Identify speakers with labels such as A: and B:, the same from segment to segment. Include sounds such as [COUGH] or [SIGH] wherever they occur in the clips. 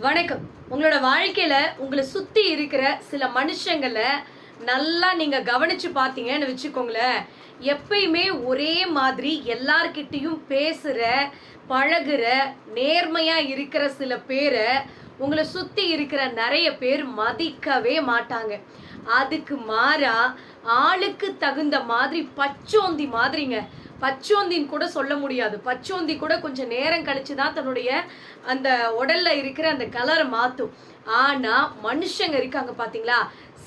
A: வணக்கம். உங்களோட வாழ்க்கையில உங்களை சுத்தி இருக்கிற சில மனுஷங்களை நல்லா நீங்க கவனிச்சு பார்த்தீங்கன்னு வச்சுக்கோங்களேன். எப்பயுமே ஒரே மாதிரி எல்லார்கிட்டயும் பேசுற பழகுற நேர்மையா இருக்கிற சில பேரை உங்களை சுத்தி இருக்கிற நிறைய பேர் மதிக்கவே மாட்டாங்க. அதுக்கு மாறா ஆளுக்கு தகுந்த மாதிரி பச்சோந்தி மாதிரிங்க. பச்சோந்தின்னு கூட சொல்ல முடியாது. பச்சோந்தி கூட கொஞ்சம் நேரம் கழிச்சு தான் தன்னுடைய அந்த உடல்ல இருக்கிற அந்த கலரை மாற்றும் ஆனால் மனுஷங்க இருக்காங்க பார்த்தீங்களா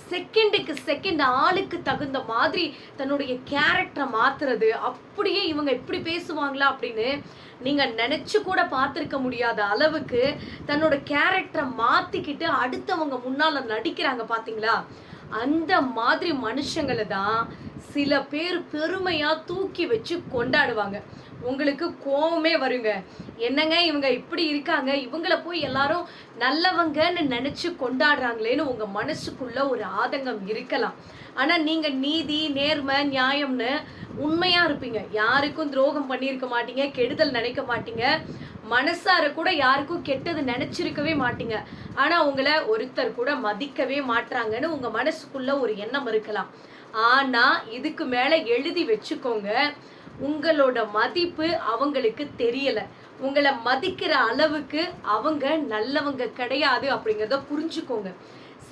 A: செகண்டுக்கு செகண்ட் ஆளுக்கு தகுந்த மாதிரி தன்னுடைய கேரக்டரை மாத்துறது அப்படியே இவங்க இப்படி பேசுவாங்களா அப்படின்னு நீங்க நினைச்சு கூட பார்த்துருக்க முடியாத அளவுக்கு தன்னோட கேரக்டரை மாத்திக்கிட்டு அடுத்தவங்க முன்னால நடிக்கிறாங்க பாத்தீங்களா? அந்த மாதிரி மனுஷங்களை தான் சில பேர் பெருமையாக தூக்கி வச்சு கொண்டாடுவாங்க. உங்களுக்கு கோவமே வருங்க. என்னங்க இவங்க இப்படி இருக்காங்க? இவங்கள போய் எல்லாரும் நல்லவங்கன்னு நினச்சி கொண்டாடுறாங்களேன்னு உங்கள் மனசுக்குள்ள ஒரு ஆதங்கம் இருக்கலாம். ஆனால் நீங்கள் நீதி நேர்மை நியாயம்னு உண்மையாக இருப்பீங்க. யாருக்கும் துரோகம் பண்ணியிருக்க மாட்டீங்க கெடுதல் நினைக்க மாட்டீங்க. மனசார கூட யாருக்கும் கெட்டது நினைச்சிருக்கவே மாட்டீங்க. ஆனா உங்களை ஒருத்தர் கூட மதிக்கவே மாட்றாங்கன்னு உங்க மனசுக்குள்ள ஒரு எண்ணம் இருக்கலாம். ஆனா இதுக்கு மேல எழுதி வச்சுக்கோங்க உங்களோட மதிப்பு அவங்களுக்கு தெரியல. உங்களை மதிக்கிற அளவுக்கு அவங்க நல்லவங்க கிடையாது அப்படிங்கிறத புரிஞ்சுக்கோங்க.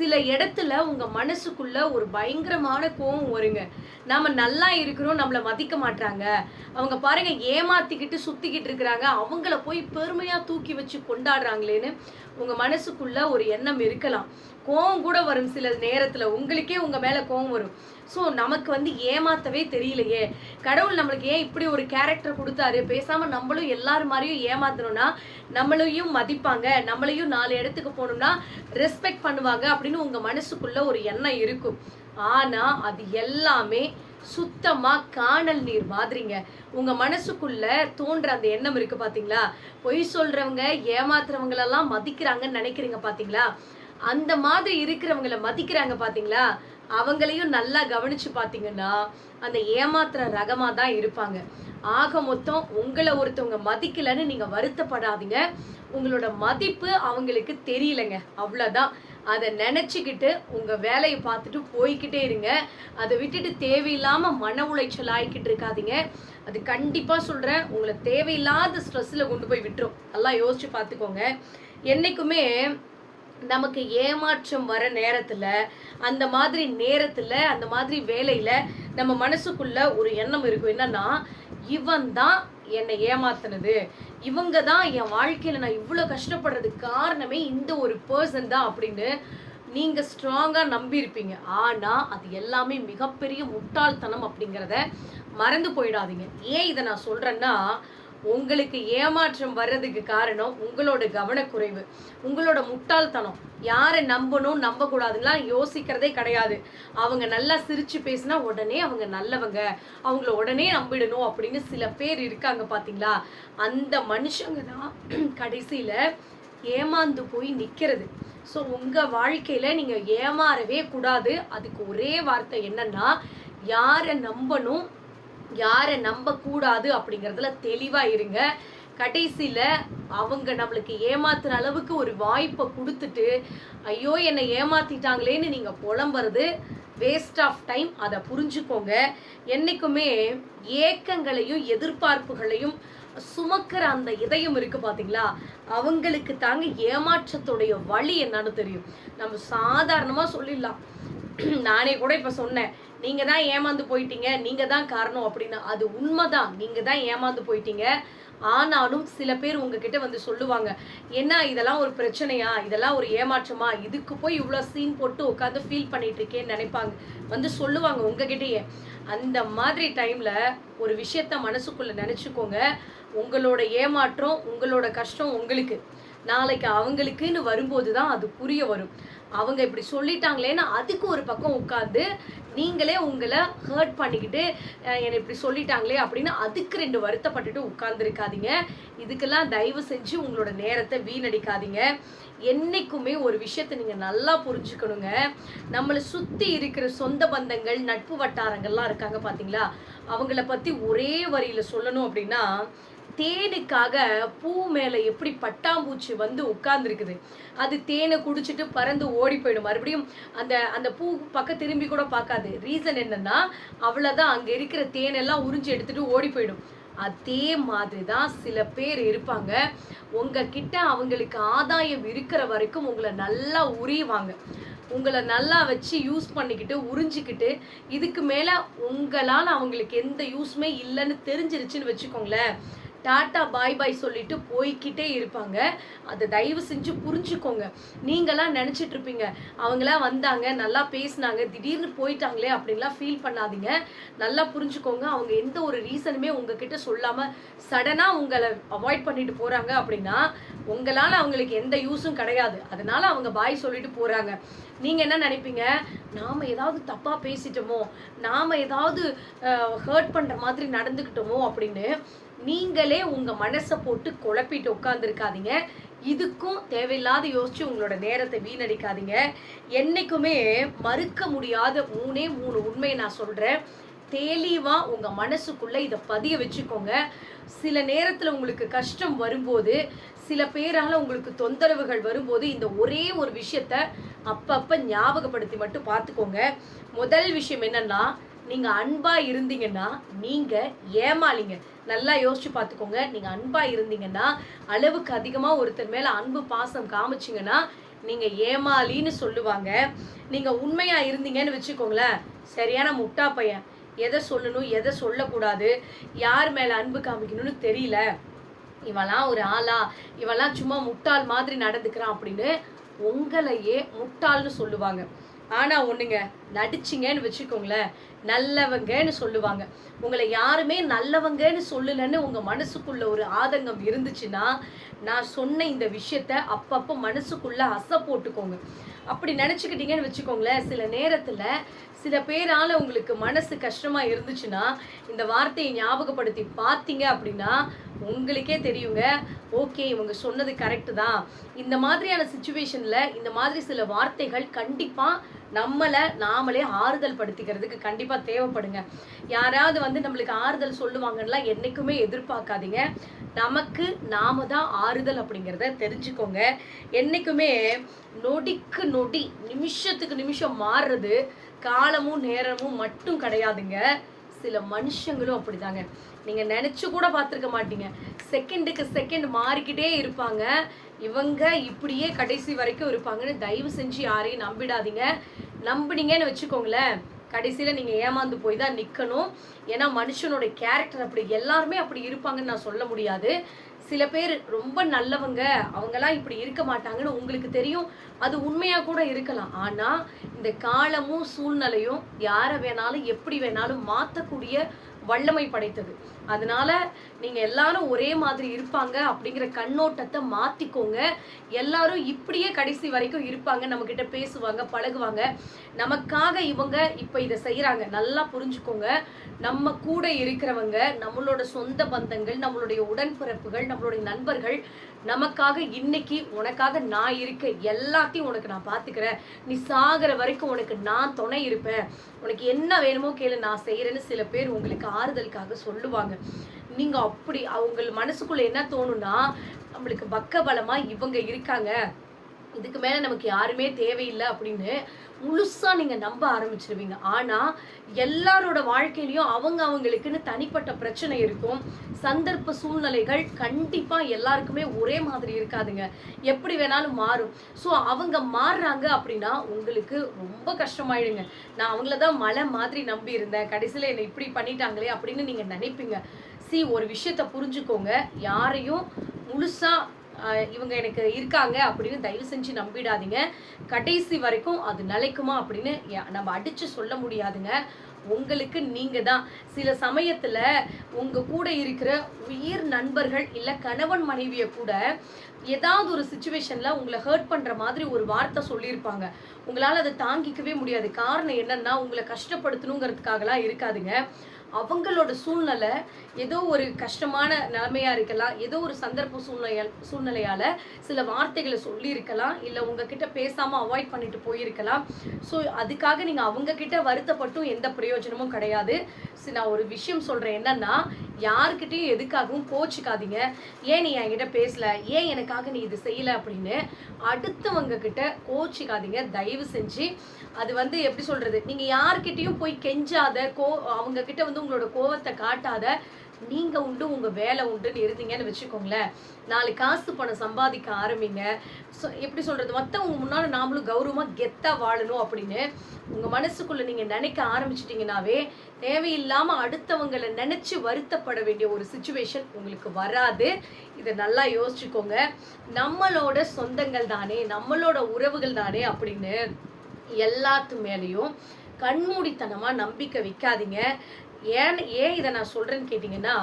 A: சில இடத்துல உங்க மனசுக்குள்ள ஒரு பயங்கரமான கோவம் வருங்க. நாம நல்லா இருக்கிறோம் நம்மள மதிக்க மாட்டாங்க அவங்க பாருங்க ஏமாத்திக்கிட்டு சுத்திக்கிட்டு இருக்கிறாங்க. அவங்கள போய் பெருமையா தூக்கி வச்சு கொண்டாடுறாங்களேன்னு உங்க மனசுக்குள்ள ஒரு எண்ணம் இருக்கலாம். கோவம் கூட வரும் சில நேரத்துல. உங்களுக்கே உங்க மேல கோவம் வரும். ஸோ நமக்கு வந்து ஏமாத்தவே தெரியலையே. கடவுள் நம்மளுக்கு ஏன் இப்படி ஒரு கேரக்டர் கொடுத்தாரு? பேசாமல் நம்மளும் எல்லார் மாதிரியும் ஏமாத்தணும்னா நம்மளையும் மதிப்பாங்க. நம்மளையும் நாலு இடத்துக்கு போகணும்னா ரெஸ்பெக்ட் பண்ணுவாங்க அப்படின்னு உங்கள் மனசுக்குள்ள ஒரு எண்ணம் இருக்கும். ஆனால் அது எல்லாமே சுத்தமா காணல் நீர் மாதிரிங்க. உங்க மனசுக்குள்ள தோன்ற அந்த எண்ணம் இருக்கு பாத்தீங்களா? பொய் சொல்றவங்க ஏமாத்துறவங்களெல்லாம் மதிக்கிறாங்கன்னு நினைக்கிறீங்க பாத்தீங்களா? அந்த மாதிரி இருக்கிறவங்கள மதிக்கிறாங்க பாத்தீங்களா? அவங்களையும் நல்லா கவனிச்சு பார்த்தீங்கன்னா அந்த ஏமாத்துற ரகமாக தான் இருப்பாங்க. ஆக மொத்தம் உங்களை ஒருத்தவங்க மதிக்கலைன்னு நீங்கள் வருத்தப்படாதீங்க. உங்களோட மதிப்பு அவங்களுக்கு தெரியலங்க. அவ்வளோதான் அதை நினச்சிக்கிட்டு உங்கள் வேலையை பார்த்துட்டு போய்கிட்டே இருங்க. அதை விட்டுட்டு தேவையில்லாமல் மன உளைச்சல் ஆகிக்கிட்டு இருக்காதீங்க. அது கண்டிப்பாக சொல்கிறேன் உங்களை தேவையில்லாத ஸ்ட்ரெஸ்ஸில் கொண்டு போய் விட்டுரும். நல்லா யோசித்து பார்த்துக்கோங்க. என்றைக்குமே நமக்கு ஏமாற்றம் வர நேரத்தில் அந்த மாதிரி நேரத்தில் அந்த மாதிரி வேலையில் நம்ம மனசுக்குள்ள ஒரு எண்ணம் இருக்கும். என்னன்னா இவன் தான் என்னை ஏமாத்தினது. இவங்க தான் என் வாழ்க்கையில் நான் இவ்வளோ கஷ்டப்படுறதுக்கு காரணமே இந்த ஒரு பர்சன் தான் அப்படின்னு நீங்கள் ஸ்ட்ராங்காக நம்பியிருப்பீங்க ஆனால் அது எல்லாமே மிகப்பெரிய முட்டாள்தனம் அப்படிங்கிறத மறந்து போயிடாதீங்க. ஏன் இதை நான் சொல்கிறேன்னா உங்களுக்கு ஏமாற்றம் வர்றதுக்கு காரணம் உங்களோட கவனக்குறைவு உங்களோட முட்டாள்தனம். யாரை நம்பணும் நம்பக்கூடாதுலாம் யோசிக்கிறதே கிடையாது. அவங்க நல்லா சிரிச்சு பேசினா உடனே அவங்க நல்லவங்க. அவங்கள உடனே நம்பிடணும் அப்படின்னு சில பேர் இருக்காங்க பாத்தீங்களா? அந்த மனுஷங்க தான் [CLEARS THROAT] கடைசியில ஏமாந்து போய் நிக்கிறது. ஸோ உங்க வாழ்க்கையில நீங்க ஏமாறவே கூடாது. அதுக்கு ஒரே வார்த்தை என்னன்னா யாரை நம்பணும் யாரை நம்ப கூடாது அப்படிங்கறதுல தெளிவா இருங்க. கடைசியில் அவங்க நம்மளுக்கு ஏமாத்துற அளவுக்கு ஒரு வாய்ப்பை கொடுத்துட்டு ஐயோ என்னை ஏமாத்திட்டாங்களேன்னு நீங்கள் புலம்புறது வேஸ்ட் ஆஃப் டைம் அதை புரிஞ்சுக்கோங்க. என்னைக்குமே ஏக்கங்களையும் எதிர்பார்ப்புகளையும் சுமக்கிற அந்த இதயம் இருக்கு பார்த்தீங்களா அவங்களுக்கு தாங்க ஏமாற்றத்துடைய வழி என்னன்னு தெரியும். நம்ம சாதாரணமாக சொல்லிடலாம். [CLEARS THROAT] நானே கூட இப்ப சொன்னேன். நீங்க தான் ஏமாந்து போயிட்டீங்க. நீங்க தான் காரணம் அப்படின்னு. அது உண்மைதான். நீங்க தான் ஏமாந்து போயிட்டீங்க. ஆனாலும் சில பேர் உங்ககிட்ட வந்து சொல்லுவாங்க என்ன இதெல்லாம் ஒரு பிரச்சனையா? இதெல்லாம் ஒரு ஏமாற்றமா? இதுக்கு போய் இவ்வளோ சீன் போட்டு உட்காந்து ஃபீல் பண்ணிட்டு இருக்கேன்னு நினைப்பாங்க. வந்து சொல்லுவாங்க உங்ககிட்டயே. அந்த மாதிரி டைம்ல ஒரு விஷயத்த மனசுக்குள்ள நினைச்சுக்கோங்க. உங்களோட ஏமாற்றம் உங்களோட கஷ்டம் உங்களுக்கு. நாளைக்கு அவங்களுக்குன்னு வரும்போது தான் அது புரிய வரும். அவங்க இப்படி சொல்லிட்டாங்களேன்னு அதுக்கு ஒரு பக்கம் உட்காந்து நீங்களே உங்களை ஹர்ட் பண்ணிக்கிட்டு என்னை இப்படி சொல்லிட்டாங்களே அப்படின்னு அதுக்கு ரெண்டு வருத்தப்பட்டுட்டு உட்கார்ந்துருக்காதீங்க. இதுக்கெல்லாம் தயவு செஞ்சு உங்களோட நேரத்தை வீணடிக்காதீங்க. என்றைக்குமே ஒரு விஷயத்தை நீங்கள் நல்லா புரிஞ்சுக்கணுங்க. நம்மளை சுற்றி இருக்கிற சொந்த பந்தங்கள் நட்பு வட்டாரங்கள்லாம் இருக்காங்க பார்த்தீங்களா அவங்கள பற்றி ஒரே வரியில் சொல்லணும் அப்படின்னா தேனுக்காக பூ மேலே எப்படி பட்டாம்பூச்சி வந்து உட்கார்ந்துருக்குது. அது தேனை குடிச்சிட்டு பறந்து ஓடி போயிடும். மறுபடியும் அந்த அந்த பூ பக்கம் திரும்பி கூட பார்க்காது. ரீசன் என்னன்னா அவ்வளோதான் அங்கே இருக்கிற தேனெல்லாம் உறிஞ்சி எடுத்துட்டு ஓடி போயிடும். அதே மாதிரி தான் சில பேர் இருப்பாங்க. உங்ககிட்ட அவங்களுக்கு ஆதாயம் இருக்கிற வரைக்கும் உங்களை நல்லா உரிவாங்க. உங்களை நல்லா வச்சு யூஸ் பண்ணிக்கிட்டு உறிஞ்சிக்கிட்டு இதுக்கு மேலே உங்களால் அவங்களுக்கு எந்த யூஸுமே இல்லைன்னு தெரிஞ்சிருச்சுன்னு வச்சுக்கோங்களேன். டாட்டா பாய் பாய் சொல்லிட்டு போய்கிட்டே இருப்பாங்க. அதை தயவு செஞ்சு புரிஞ்சுக்கோங்க. நீங்களாம் நினச்சிட்டு இருப்பீங்க அவங்களாம் வந்தாங்க நல்லா பேசினாங்க திடீர்னு போயிட்டாங்களே அப்படின்லாம் ஃபீல் பண்ணாதீங்க. நல்லா புரிஞ்சுக்கோங்க. அவங்க எந்த ஒரு ரீசனுமே உங்ககிட்ட சொல்லாமல் சடனாக உங்களை அவாய்ட் பண்ணிட்டு போகிறாங்க அப்படின்னா உங்களால் அவங்களுக்கு எந்த யூஸும் கிடையாது. அதனால அவங்க பாய் சொல்லிட்டு போகிறாங்க நீங்கள் என்ன நினைப்பீங்க? நாம் ஏதாவது தப்பாக பேசிட்டோமோ நாம் ஏதாவது ஹர்ட் பண்ணுற மாதிரி நடந்துக்கிட்டோமோ அப்படின்னு நீங்களே உங்கள் மனசை போட்டு குழப்பிட்டு உட்காந்துருக்காதீங்க இதுக்கும் தேவையில்லாத யோசிச்சு உங்களோட நேரத்தை வீணடிக்காதீங்க. என்னைக்குமே மறுக்க முடியாத மூணே மூணு உண்மையை நான் சொல்கிறேன் தெளிவாக உங்கள் மனசுக்குள்ளே இதை பதிய வச்சுக்கோங்க. சில நேரத்தில் உங்களுக்கு கஷ்டம் வரும்போது சில பேரால் உங்களுக்கு தொந்தரவுகள் வரும்போது இந்த ஒரே ஒரு விஷயத்த அப்பப்போ ஞாபகப்படுத்தி மட்டும் பார்த்துக்கோங்க. முதல் விஷயம் என்னென்னா நீங்கள் அன்பாக இருந்தீங்கன்னா நீங்கள் ஏமாளிங்க. நல்லா யோசிச்சு பார்த்துக்கோங்க. நீங்கள் அன்பாக இருந்தீங்கன்னா அளவுக்கு அதிகமாக ஒருத்தர் மேலே அன்பு பாசம் காமிச்சிங்கன்னா நீங்கள் ஏமாளின்னு சொல்லுவாங்க. நீங்கள் உண்மையாக இருந்தீங்கன்னு வச்சுக்கோங்களேன். சரியான முட்டா பையன். எதை சொல்லணும் எதை சொல்லக்கூடாது யார் மேலே அன்பு காமிக்கணும்னு தெரியல. இவெல்லாம் ஒரு ஆளா? இவெல்லாம் சும்மா முட்டாள் மாதிரி நடந்துக்கிறான் அப்படின்னு உங்களையே முட்டாள்னு சொல்லுவாங்க. ஆனால் ஒன்றுங்க நடிச்சிங்கன்னு வச்சுக்கோங்களேன் நல்லவங்கன்னு சொல்லுவாங்க. உங்களை யாருமே நல்லவங்கன்னு சொல்லலன்னு உங்கள் மனசுக்குள்ள ஒரு ஆதங்கம் இருந்துச்சுன்னா நான் சொன்ன இந்த விஷயத்த அப்பப்போ மனசுக்குள்ள அசை போட்டுக்கோங்க. அப்படி நினச்சிக்கிட்டீங்கன்னு வச்சுக்கோங்களேன் சில நேரத்தில் சில பேரால் உங்களுக்கு மனசு கஷ்டமாக இருந்துச்சுன்னா இந்த வார்த்தையை ஞாபகப்படுத்தி பார்த்தீங்க அப்படின்னா உங்களுக்கே தெரியுங்க ஓகே இவங்க சொன்னது கரெக்டு தான். இந்த மாதிரியான சுச்சுவேஷனில் இந்த மாதிரி சில வார்த்தைகள் கண்டிப்பாக நம்மளை நாமளே ஆறுதல் படுத்திக்கிறதுக்கு கண்டிப்பாக தேவைப்படுங்க. யாராவது வந்து நம்மளுக்கு ஆறுதல் சொல்லுவாங்கலாம் என்றைக்குமே எதிர்பார்க்காதீங்க. நமக்கு நாம தான் ஆறுதல் அப்படிங்கிறத தெரிஞ்சுக்கோங்க. என்றைக்குமே நொடிக்கு நொடி நிமிஷத்துக்கு நிமிஷம் மாறுறது காலமும் நேரமும் மட்டும் கிடையாதுங்க. சில மனுஷங்களும் அப்படிதாங்க. நீங்கள் நினச்சி கூட பார்த்துருக்க மாட்டீங்க. செகண்டுக்கு செகண்ட் மாறிக்கிட்டே இருப்பாங்க. இவங்க இப்படியே கடைசி வரைக்கும் இருப்பாங்கன்னு தயவு செஞ்சு யாரையும் நம்பிடாதீங்க. நம்பினீங்கன்னு வச்சுக்கோங்களேன். கடைசியில் நீங்கள் ஏமாந்து போய் தான் நிற்கணும் ஏன்னா மனுஷனோட கேரக்டர் அப்படி எல்லாருமே அப்படி இருப்பாங்கன்னு நான் சொல்ல முடியாது. சில பேர் ரொம்ப நல்லவங்க அவங்கெல்லாம் இப்படி இருக்க மாட்டாங்கன்னு உங்களுக்கு தெரியும். அது உண்மையாக கூட இருக்கலாம். ஆனால் இந்த காலமும் சூழ்நிலையும் யாரை வேணாலும் எப்படி வேணாலும் மாற்றக்கூடிய வல்லமை படைத்தது. அதனால நீங்கள் எல்லாரும் ஒரே மாதிரி இருப்பாங்க அப்படிங்கிற கண்ணோட்டத்தை மாற்றிக்கோங்க எல்லாரும் இப்படியே கடைசி வரைக்கும் இருப்பாங்க நம்மக்கிட்ட பேசுவாங்க பழகுவாங்க. நமக்காக இவங்க இப்போ இதை செய்கிறாங்க நல்லா புரிஞ்சுக்கோங்க. நம்ம கூட இருக்கிறவங்க நம்மளோட சொந்த பந்தங்கள் நம்மளுடைய உடன்பிறப்புகள் நம்மளுடைய நண்பர்கள் நமக்காக இன்னைக்கு உனக்காக நான் இருக்கேன் எல்லாத்தையும் உனக்கு நான் பார்த்துக்கிறேன் நீ சாகிற வரைக்கும் உனக்கு நான் துணை இருப்பேன். உனக்கு என்ன வேணுமோ கேளு நான் செய்கிறேன்னு சில பேர் உங்களுக்கு ஆறுதலுக்காக சொல்லுவாங்க. நீங்கள் அப்படி அவங்க மனசுக்குள்ள என்ன தோணும்னா நம்மளுக்கு பக்க பலமா இவங்க இருக்காங்க. இதுக்கு மேலே நமக்கு யாருமே தேவையில்லை அப்படின்னு முழுசாக நீங்கள் நம்ப ஆரம்பிச்சிருவீங்க. ஆனால் எல்லாரோட வாழ்க்கையிலையும் அவங்க அவங்களுக்குன்னு தனிப்பட்ட பிரச்சனை இருக்கும். சந்தர்ப்ப சூழ்நிலைகள் கண்டிப்பாக எல்லாருக்குமே ஒரே மாதிரி இருக்காதுங்க. எப்படி வேணாலும் மாறும். ஸோ அவங்க மாறுறாங்க அப்படின்னா உங்களுக்கு ரொம்ப கஷ்டமாயிடுங்க. நான் அவங்கள தான் மலை மாதிரி நம்பி இருந்தேன். கடைசியில் என்னை இப்படி பண்ணிட்டாங்களே அப்படின்னு நீங்கள் நினைப்பீங்க. சி ஒரு விஷயத்த புரிஞ்சுக்கோங்க. யாரையும் முழுசாக இவங்க எனக்கு இருக்காங்க அப்படின்னு தயவு செஞ்சு நம்பிடாதீங்க. கடைசி வரைக்கும் அது நிலைக்குமா அப்படின்னு யா- நம்ம அடிச்சு சொல்ல முடியாதுங்க. உங்களுக்கு நீங்க தான். சில சமயத்துல உங்க கூட இருக்கிற உயிர் நண்பர்கள் இல்ல கணவன் மனைவிய கூட ஏதாவது ஒரு சுச்சுவேஷன்ல உங்களை ஹர்ட் பண்ற மாதிரி ஒரு வார்த்தை சொல்லியிருப்பாங்க. உங்களால அதை தாங்கிக்கவே முடியாது. காரணம் என்னன்னா உங்களை கஷ்டப்படுத்தணுங்கிறதுக்காகலாம் இருக்காதுங்க. அவங்களோட சூழ்நிலை ஏதோ ஒரு கஷ்டமான நிலைமையா இருக்கலாம். ஏதோ ஒரு சந்தர்ப்ப சூழ்நிலையால் சூழ்நிலையால சில வார்த்தைகளை சொல்லியிருக்கலாம். இல்லை உங்ககிட்ட பேசாம அவாய்ட் பண்ணிட்டு போயிருக்கலாம். ஸோ அதுக்காக நீங்க அவங்க கிட்ட வருத்தப்பட்டும் எந்த பிரயோஜனமும் கிடையாது. நான் ஒரு விஷயம் சொல்றேன். என்னன்னா யாருக்கிட்டையும் எதுக்காகவும் கோச்சிக்காதீங்க. ஏன் நீ என்கிட்ட பேசல? ஏன் எனக்காக நீ இது செய்யல அப்படின்னு அடுத்தவங்க கிட்ட கோச்சிக்காதீங்க. தயவு செஞ்சு அது வந்து எப்படி சொல்றது? நீங்க யார்கிட்டயும் போய் கெஞ்சாத கோ அவங்க கிட்ட வந்து உங்களோட கோவத்தை காட்டாத நீங்க உண்டு உங்க வேலை உண்டுன்னு இருந்தீங்கன்னு வச்சுக்கோங்களேன். நாலு காசு பணம் சம்பாதிக்க ஆரம்பிங்க. ஸோ எப்படி சொல்றது? மற்றவங்க முன்னால் நாமளும் கௌரவமா கெத்தா வாழணும் அப்படின்னு உங்க மனசுக்குள்ள நீங்க நினைக்க ஆரம்பிச்சிட்டீங்கன்னாவே தேவையில்லாம அடுத்தவங்களை நினைச்சு வருத்தப்பட வேண்டிய ஒரு சுச்சுவேஷன் உங்களுக்கு வராது. இதை நல்லா யோசிச்சுக்கோங்க. நம்மளோட சொந்தங்கள் தானே நம்மளோட உறவுகள் தானே அப்படின்னு எல்லாத்து மேலேயும் கண்மூடித்தனமாக நம்பிக்கை வைக்காதீங்க. ஏன் ஏன் இதை நான் சொல்கிறேன்னு கேட்டிங்கன்னா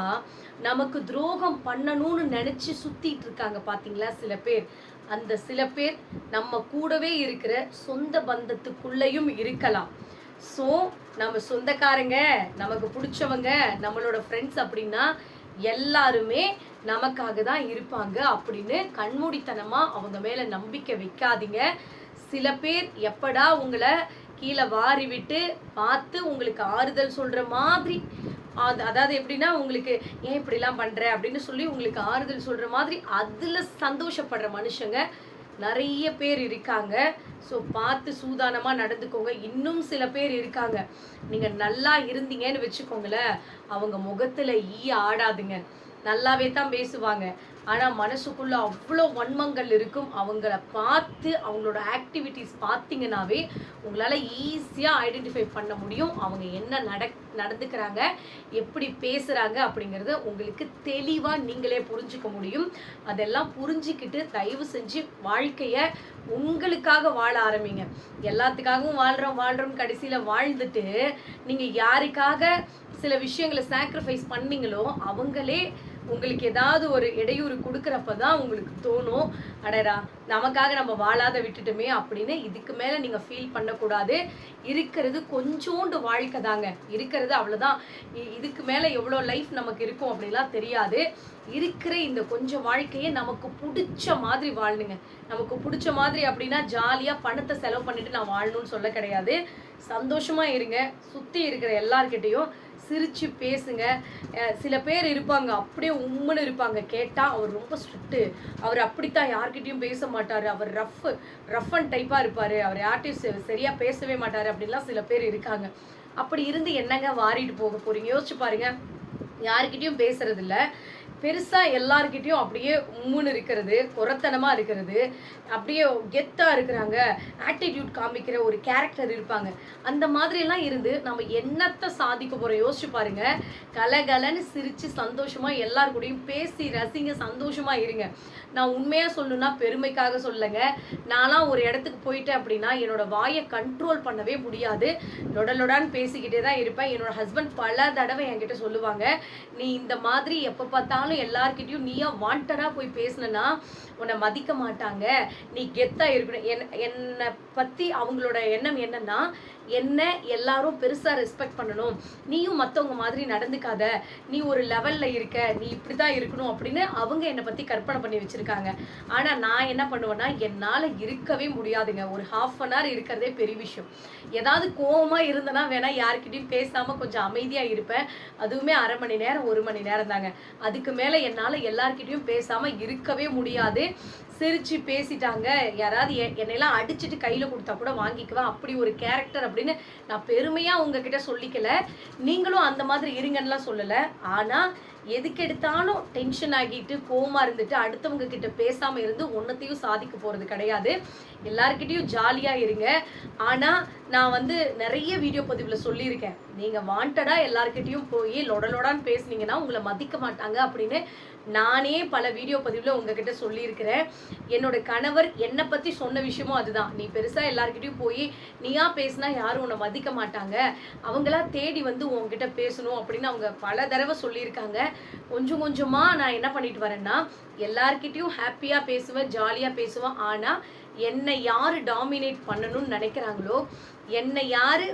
A: நமக்கு துரோகம் பண்ணணும்னு நினச்சி சுற்றிட்டு இருக்காங்க பார்த்தீங்களா சில பேர். அந்த சில பேர் நம்ம கூடவே இருக்கிற சொந்த பந்தத்துக்குள்ளேயும் இருக்கலாம். ஸோ நம்ம சொந்தக்காரங்க நமக்கு பிடிச்சவங்க நம்மளோட ஃப்ரெண்ட்ஸ் அப்படின்னா எல்லாருமே நமக்காக தான் இருப்பாங்க அப்படின்னு கண்மூடித்தனமாக அவங்க மேலே நம்பிக்கை வைக்காதீங்க. சில பேர் எப்படா உங்களை கீழே வாரி விட்டு பார்த்து உங்களுக்கு ஆறுதல் சொல்ற மாதிரி. அது அதாவது எப்படின்னா உங்களுக்கு ஏன் இப்படிலாம் பண்ற அப்படின்னு சொல்லி உங்களுக்கு ஆறுதல் சொல்ற மாதிரி அதுல சந்தோஷப்படுற மனுஷங்க நிறைய பேர் இருக்காங்க. ஸோ பார்த்து சூதானமா நடந்துக்கோங்க. இன்னும் சில பேர் இருக்காங்க. நீங்க நல்லா இருந்தீங்கன்னு வச்சுக்கோங்களேன். அவங்க முகத்துல ஈ ஆடாதுங்க. நல்லாவே தான் பேசுவாங்க. ஆனால் மனசுக்குள்ள அவ்வளோ வன்மங்கள் இருக்கும். அவங்கள பார்த்து அவங்களோட ஆக்டிவிட்டீஸ் பார்த்தீங்கன்னாவே உங்களால் ஈஸியாக ஐடென்டிஃபை பண்ண முடியும். அவங்க என்ன நட நடந்துக்கிறாங்க எப்படி பேசுகிறாங்க அப்படிங்கிறத உங்களுக்கு தெளிவாக நீங்களே புரிஞ்சுக்க முடியும். அதெல்லாம் புரிஞ்சுக்கிட்டு தயவு செஞ்சு வாழ்க்கையை உங்களுக்காக வாழ ஆரம்பிங்க. எல்லாத்துக்காகவும் வாழ்கிறோம் வாழ்கிறோம் கடைசியில் வாழ்ந்துட்டு நீங்கள் யாருக்காக சில விஷயங்களை சாக்ரிஃபைஸ் பண்ணீங்களோ அவங்களே உங்களுக்கு ஏதாவது ஒரு இடையூறு கொடுக்குறப்ப தான் உங்களுக்கு தோணும். அடடா நமக்காக நம்ம வாழாத விட்டுட்டுமே அப்படின்னு இதுக்கு மேலே நீங்கள் ஃபீல் பண்ணக்கூடாது. இருக்கிறது கொஞ்சோண்டு வாழ்க்கை தாங்க. இருக்கிறது அவ்வளோதான் இ- இதுக்கு மேலே எவ்வளோ லைஃப் நமக்கு இருக்கும் அப்படிலாம் தெரியாது. இருக்கிற இந்த கொஞ்சம் வாழ்க்கையை நமக்கு பிடிச்ச மாதிரி வாழணுங்க. நமக்கு பிடிச்ச மாதிரி அப்படின்னா ஜாலியாக பணத்தை செலவு பண்ணிட்டு நான் வாழணும்னு சொல்ல கிடையாது. சந்தோஷமா இருங்க. சுற்றி இருக்கிற எல்லார்கிட்டயும் சிரிச்சு பேசுங்க. சில பேர் இருப்பாங்க. அப்படியே உம்முன்னு இருப்பாங்க. கேட்டால் அவர் ரொம்ப ஸ்ட்ரிக்ட்டு அவர் அப்படித்தான் யார்கிட்டையும் பேச மாட்டார். அவர் ரஃப் ரஃப் அண்ட் டைப்பா இருப்பார். அவர் யார்கிட்டையும் சரியாக சரியா பேசவே மாட்டார். அப்படின்லாம் சில பேர் இருக்காங்க. அப்படி இருந்து என்னங்க வாரிட்டு போக போறீங்க? யோசிச்சு பாருங்க. யார்கிட்டையும் பேசுறதில்ல. பெருசாக பெருசா எல்லார்கிட்டயும் அப்படியே உம்முன்னு இருக்கிறது குரத்தனமாக இருக்கிறது அப்படியே கெத்தா இருக்கிறாங்க ஆட்டிடியூட் காமிக்கிற ஒரு கேரக்டர் இருப்பாங்க. அந்த மாதிரி எல்லாம் இருந்து நம்ம என்னத்தை சாதிக்க போறோம்? யோசிச்சு பாருங்க. கலகலன்னு சிரிச்சு சந்தோஷமா எல்லார் கூடயும் பேசி ரசிங்க சந்தோஷமா இருங்க. நான் உண்மையா சொல்லணும்னா பெருமைக்காக சொல்லுங்க நான்லாம் ஒரு இடத்துக்கு போயிட்டேன் அப்படின்னா என்னோட வாயை கண்ட்ரோல் பண்ணவே முடியாது. லொடலொடான்னு பேசிக்கிட்டே தான் இருப்பேன். என்னோட ஹஸ்பண்ட் பல தடவை என்கிட்ட சொல்லுவாங்க நீ இந்த மாதிரி எப்போ பார்த்தாலும் எல்லார்கிட்டயும் நீயா வாண்டடா போய் பேசினா உன்னை மதிக்க மாட்டாங்க. நீ கெத்தா இருக்கணும். என் என்னை பத்தி அவங்களோட எண்ணம் என்னன்னா என்ன எல்லாரும் பெருசா ரெஸ்பெக்ட் பண்ணணும். நீயும் மற்றவங்க மாதிரி நடந்துக்காத. நீ ஒரு லெவல்ல இருக்க. நீ இப்படிதான் இருக்கணும் அப்படின்னு அவங்க என்னை பத்தி கற்பனை பண்ணி வச்சிருக்காங்க. ஆனா நான் என்ன பண்ணுவேன்னா என்னால இருக்கவே முடியாதுங்க. ஒரு ஹாஃப் அன் ஹவர் இருக்கிறதே பெரிய விஷயம். ஏதாவது கோவமா இருந்தனா வேணா யார்கிட்டயும் பேசாம கொஞ்சம் அமைதியா இருப்பேன். அதுவுமே அரை மணி நேரம் ஒரு மணி நேரம் தாங்க அதுக்கு மேல என்னால எல்லார்கிட்டையும் பேசாம இருக்கவே முடியாது. சிரிச்சு பேசிட்டாங்க. யாராவது என்னையெல்லாம் அடிச்சுட்டு கையில கொடுத்தா கூட வாங்கிக்குவேன் அப்படி ஒரு கேரக்டர் அப்படின்னு நான் பெருமையா உங்ககிட்ட சொல்லிக்கல. நீங்களும் அந்த மாதிரி இருங்கன்னுலாம் சொல்லலை. ஆனா எதுக்கு எடுத்தாலும் டென்ஷன் ஆகிட்டு கோமா இருந்துட்டு அடுத்தவங்க கிட்ட பேசாம இருந்து ஒன்னத்தையும் சாதிக்க போறது கிடையாது. எல்லார்கிட்டயும் ஜாலியா இருங்க. ஆனா நான் வந்து நிறைய வீடியோ பதிவுல சொல்லியிருக்கேன். நீங்க வாண்டடா எல்லார்கிட்டயும் போய் லொடலொடான்னு பேசுனீங்கன்னா உங்களை மதிக்க மாட்டாங்க அப்படின்னு நானே பல வீடியோ பதிவில் உங்ககிட்ட சொல்லியிருக்கிறேன். என்னோட கணவர் என்னை பற்றி சொன்ன விஷயமும் அதுதான். நீ பெருசாக எல்லாருக்கிட்டையும் போய் நீயா பேசினா யாரும் உன்னை மதிக்க மாட்டாங்க. அவங்களா தேடி வந்து உங்ககிட்ட பேசணும் அப்படின்னு அவங்க பல தடவை சொல்லியிருக்காங்க. கொஞ்சம் கொஞ்சமாக நான் என்ன பண்ணிட்டு வரேன்னா எல்லார்கிட்டயும் ஹாப்பியாக பேசுவேன் ஜாலியாக பேசுவேன். ஆனால் என்னை யார் டாமினேட் பண்ணணும்னு நினைக்கிறாங்களோ என்னை யார்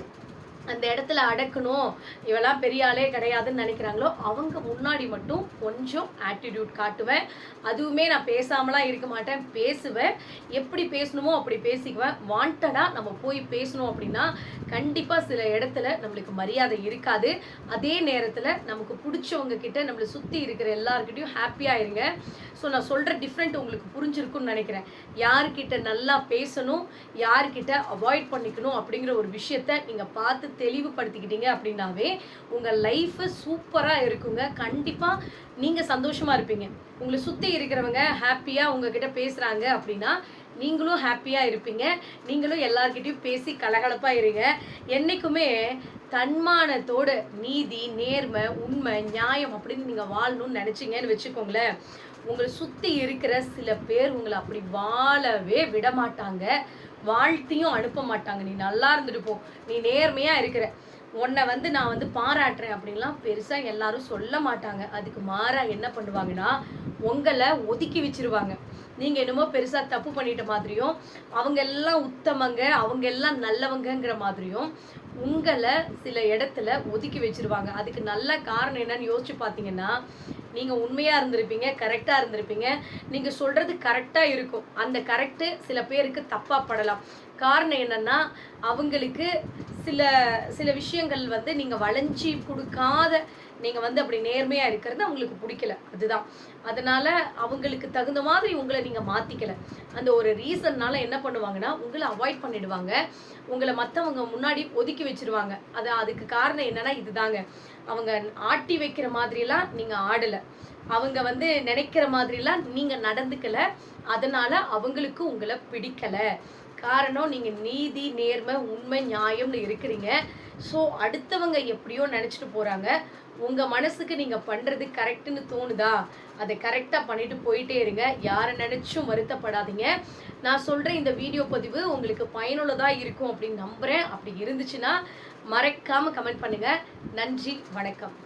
A: அந்த இடத்துல அடக்கணும். இவெல்லாம் பெரிய ஆளே கிடையாதுன்னு நினைக்கிறாங்களோ அவங்க முன்னாடி மட்டும் கொஞ்சம் ஆட்டிடியூட் காட்டுவேன். அதுவுமே நான் பேசாமலாம் இருக்க மாட்டேன். பேசுவேன். எப்படி பேசணுமோ அப்படி பேசிக்குவேன். வாண்டடாக நம்ம போய் பேசணும் அப்படின்னா கண்டிப்பாக சில இடத்துல நம்மளுக்கு மரியாதை இருக்காது. அதே நேரத்தில் நமக்கு பிடிச்சவங்க கிட்ட நம்மளை சுற்றி இருக்கிற எல்லாருக்கிட்டையும் ஹாப்பியாக இருங்க. ஸோ நான் சொல்கிற டிஃப்ரெண்ட் உங்களுக்கு புரிஞ்சிருக்கும்னு நினைக்கிறேன். யார்கிட்ட நல்லா பேசணும் யார்கிட்ட அவாய்ட் பண்ணிக்கணும் அப்படிங்கிற ஒரு விஷயத்த நீங்கள் பார்த்து தெளிவுபடுத்திக்கிட்டீங்க அப்படின்னாவே உங்கள் லைஃபு சூப்பராக இருக்குங்க. கண்டிப்பாக நீங்கள் சந்தோஷமாக இருப்பீங்க. உங்களை சுற்றி இருக்கிறவங்க ஹாப்பியாக உங்ககிட்ட பேசுகிறாங்க அப்படின்னா நீங்களும் ஹாப்பியாக இருப்பீங்க. நீங்களும் எல்லார்கிட்டையும் பேசி கலகலப்பாக இருங்க. என்றைக்குமே தன்மானத்தோடு நீதி நேர்மை உண்மை நியாயம் அப்படின்னு நீங்கள் வாழணும்னு நினச்சிங்கன்னு வச்சுக்கோங்களேன். உங்களை சுற்றி இருக்கிற சில பேர் உங்களை அப்படி வாழவே விட மாட்டாங்க வாழ்த்தியும் அனுப்ப மாட்டாங்க. நீ நல்லா இருந்துட்டு போ. நீ நேர்மையாக இருக்கிற. உன்னை வந்து நான் வந்து பாராட்டுறேன் அப்படின்லாம் பெருசாக எல்லாரும் சொல்ல மாட்டாங்க. அதுக்கு மாறாக என்ன பண்ணுவாங்கன்னா உங்களை ஒதுக்கி வச்சிருவாங்க. நீங்கள் என்னமோ பெருசாக தப்பு பண்ணிட்ட மாதிரியும் அவங்க எல்லாம் உத்தமங்க அவங்க எல்லாம் நல்லவங்கங்கிற மாதிரியும் உங்களை சில இடத்துல ஒதுக்கி வச்சிருவாங்க. அதுக்கு நல்ல காரணம் என்னன்னு யோசிச்சு பார்த்தீங்கன்னா நீங்கள் உண்மையாக இருந்திருப்பீங்க கரெக்டாக இருந்திருப்பீங்க. நீங்கள் சொல்கிறது கரெக்டாக இருக்கும். அந்த கரெக்டு சில பேருக்கு தப்பாக படலாம். காரணம் என்னன்னா அவங்களுக்கு சில சில விஷயங்கள் வந்து நீங்கள் வளைஞ்சி கொடுக்காத நீங்கள் வந்து அப்படி நேர்மையாக இருக்கிறது அவங்களுக்கு பிடிக்கல. அதுதான். அதனால அவங்களுக்கு தகுந்த மாதிரி உங்களை நீங்கள் மாற்றிக்கல அந்த ஒரு ரீசன்னால என்ன பண்ணுவாங்கன்னா உங்களை அவாய்ட் பண்ணிடுவாங்க. உங்களை மற்றவங்க முன்னாடி ஒதுக்கி வச்சிருவாங்க. அது அதுக்கு காரணம் என்னன்னா இதுதாங்க. அவங்க ஆட்டி வைக்கிற மாதிரிலாம் நீங்கள் ஆடலை. அவங்க வந்து நினைக்கிற மாதிரிலாம் நீங்கள் நடந்துக்கல. அதனால அவங்களுக்கு உங்களை பிடிக்கல. காரணம் நீங்கள் நீதி நேர்மை உண்மை நியாயம்னு இருக்கிறீங்க. ஸோ அடுத்தவங்க எப்படியோ நினச்சிட்டு போகிறாங்க உங்கள் மனசுக்கு நீங்கள் பண்ணுறது கரெக்டுன்னு தோணுதா? அதை கரெக்டாக பண்ணிட்டு போயிட்டே இருங்க. யாரை நினச்சும் வருத்தப்படாதீங்க. நான் சொல்கிற இந்த வீடியோ பதிவு உங்களுக்கு பயனுள்ளதாக இருக்கும் அப்படின்னு நம்புகிறேன் அப்படி இருந்துச்சுன்னா மறக்காமல் கமெண்ட் பண்ணுங்கள் நன்றி வணக்கம்.